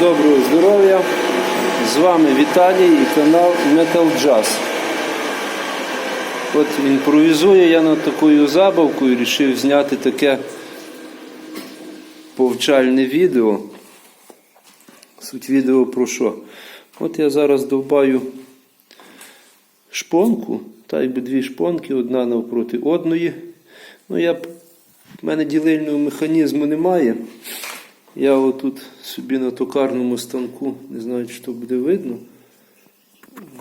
доброго здоров'я! З вами Віталій і канал Metal Jazz. От імпровізую я над такою забавкою, вирішив зняти таке повчальне відео. Суть відео про що? От я зараз довбаю шпонку, та якби дві шпонки, одна навпроти одної. Ну, я, в мене ділильного механізму немає. Я отут собі на токарному станку, не знаю, чи то буде видно.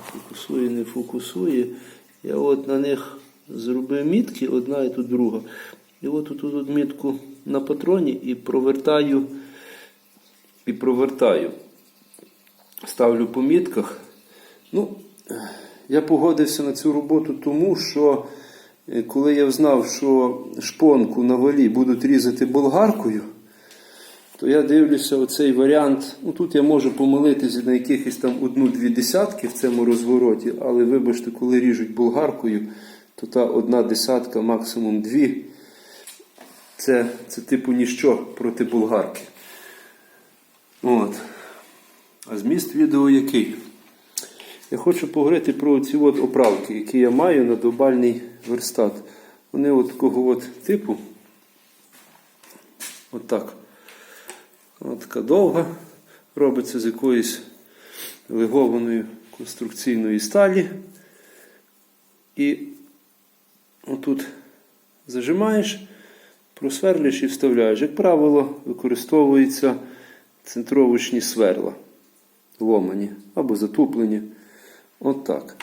Фокусує, не фокусує. Я от на них зробив мітки, одна і тут друга. І от тут от мітку на патроні і провертаю, і провертаю. Ставлю по мітках. Ну, я погодився на цю роботу тому, що е, коли я знав, що шпонку на валі будуть різати болгаркою, то я дивлюся оцей варіант. Ну тут я можу помилитися на якихось там одну-дві десятки в цьому розвороті, але вибачте, коли ріжуть болгаркою, то та одна десятка, максимум дві. Це, це типу ніщо проти болгарки. От. А зміст відео який? Я хочу поговорити про ці от оправки, які я маю на довбальний верстат. Вони от такого от типу. От. От така довга. Робиться з якоїсь легованої конструкційної сталі. І отут зажимаєш, просверлюєш і вставляєш. Як правило, використовуються центровочні сверла. Ломані або затуплені. От так.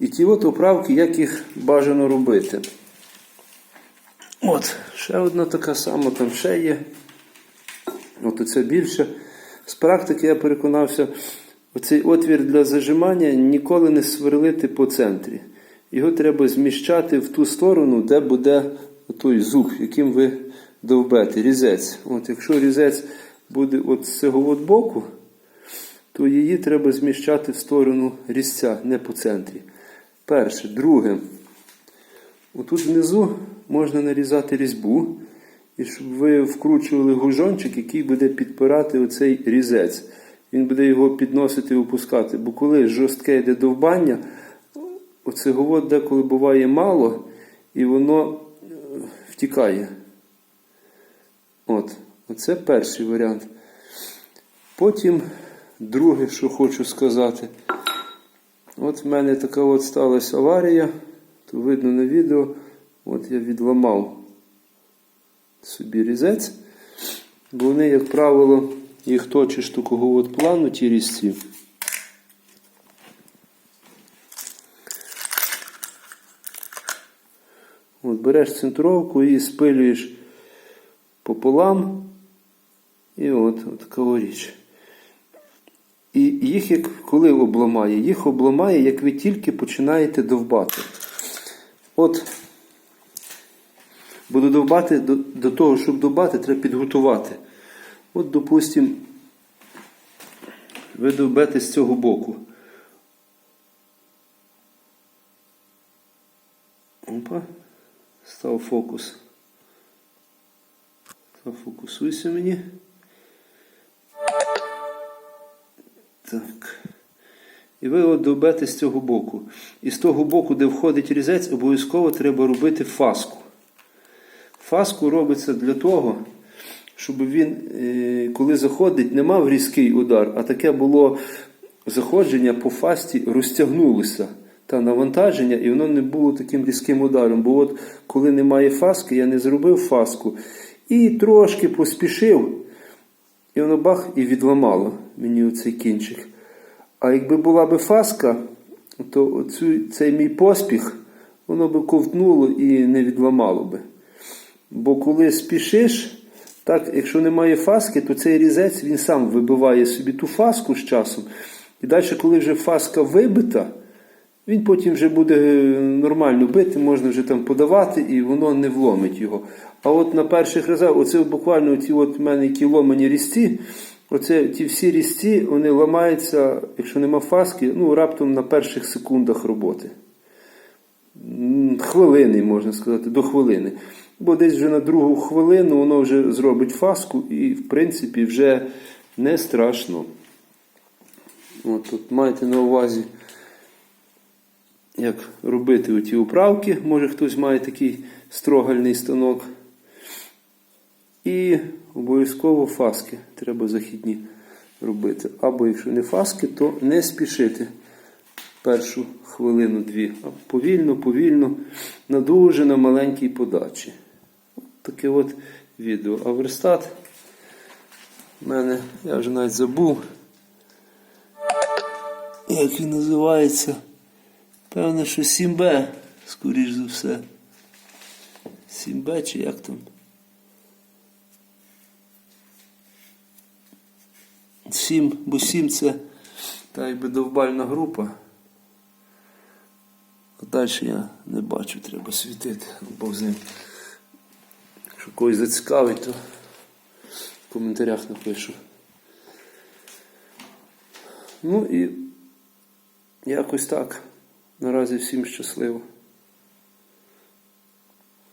І ті от оправки, як їх бажано робити. От, ще одна така сама, там ще є. От оце більше. З практики я переконався, оцей отвір для зажимання ніколи не сверлити по центрі. Його треба зміщати в ту сторону, де буде той зуб, яким ви довбете, різець. От Якщо різець буде от з цього от боку, то її треба зміщати в сторону різця, не по центрі. Перше. Друге. Отут внизу можна нарізати різьбу, і щоб ви вкручували гужончик, який буде підпирати оцей різець. Він буде його підносити і опускати. Бо коли жорстке йде довбання, оцього деколи буває мало, і воно е, втікає. От, Оце перший варіант. Потім друге, що хочу сказати. От в мене така от сталася аварія, то видно на відео. От я відламав собі різець, бо вони, як правило, їх точиш такого от плану, ті різці. От Береш центровку і спилюєш пополам. І от, от така річ. І їх як коли обламає? Їх обламає, як ви тільки починаєте довбати. От, буду довбати до, до того, щоб довбати, треба підготувати. От, допустимо, ви довбете з цього боку. Опа, став фокус. Фокусуйся мені. Так. І ви от довбете з цього боку. І з того боку, де входить різець, обов'язково треба робити фаску. Фаску робиться для того, щоб він, е, коли заходить, не мав різкий удар, а таке було заходження по фасті розтягнулося та навантаження, і воно не було таким різким ударом. Бо от коли немає фаски, я не зробив фаску і трошки поспішив. І воно бах і відламало мені оцей кінчик. А якби була би фаска, то оцю, цей мій поспіх, воно би ковтнуло і не відламало би. Бо коли спішиш, так, якщо немає фаски, то цей різець він сам вибиває собі ту фаску з часом. І далі, коли вже фаска вибита, він потім вже буде нормально бити, можна вже там подавати, і воно не вломить його. А от на перших разах, оце буквально ті от в мене які ломані різці, оце ті всі різці, вони ламаються, якщо нема фаски, ну раптом на перших секундах роботи. Хвилини, можна сказати, до хвилини. Бо десь вже на другу хвилину воно вже зробить фаску і, в принципі, вже не страшно. От тут маєте на увазі, як робити оті управки. Може хтось має такий строгальний станок. І обов'язково фаски треба західні робити. Або якщо не фаски, то не спішити першу хвилину-дві. А повільно, повільно, на дуже на маленькій подачі. Таке от відео. А верстат в мене, я вже навіть забув, як він називається. Певно, що 7Б, скоріш за все. 7Б чи як там? 7, бо 7 це та якби довбальна група. А далі я не бачу, треба світити. Бог з ним. Якщо когось зацікавить, то в коментарях напишу. Ну і якось так. Наразі всім щасливо.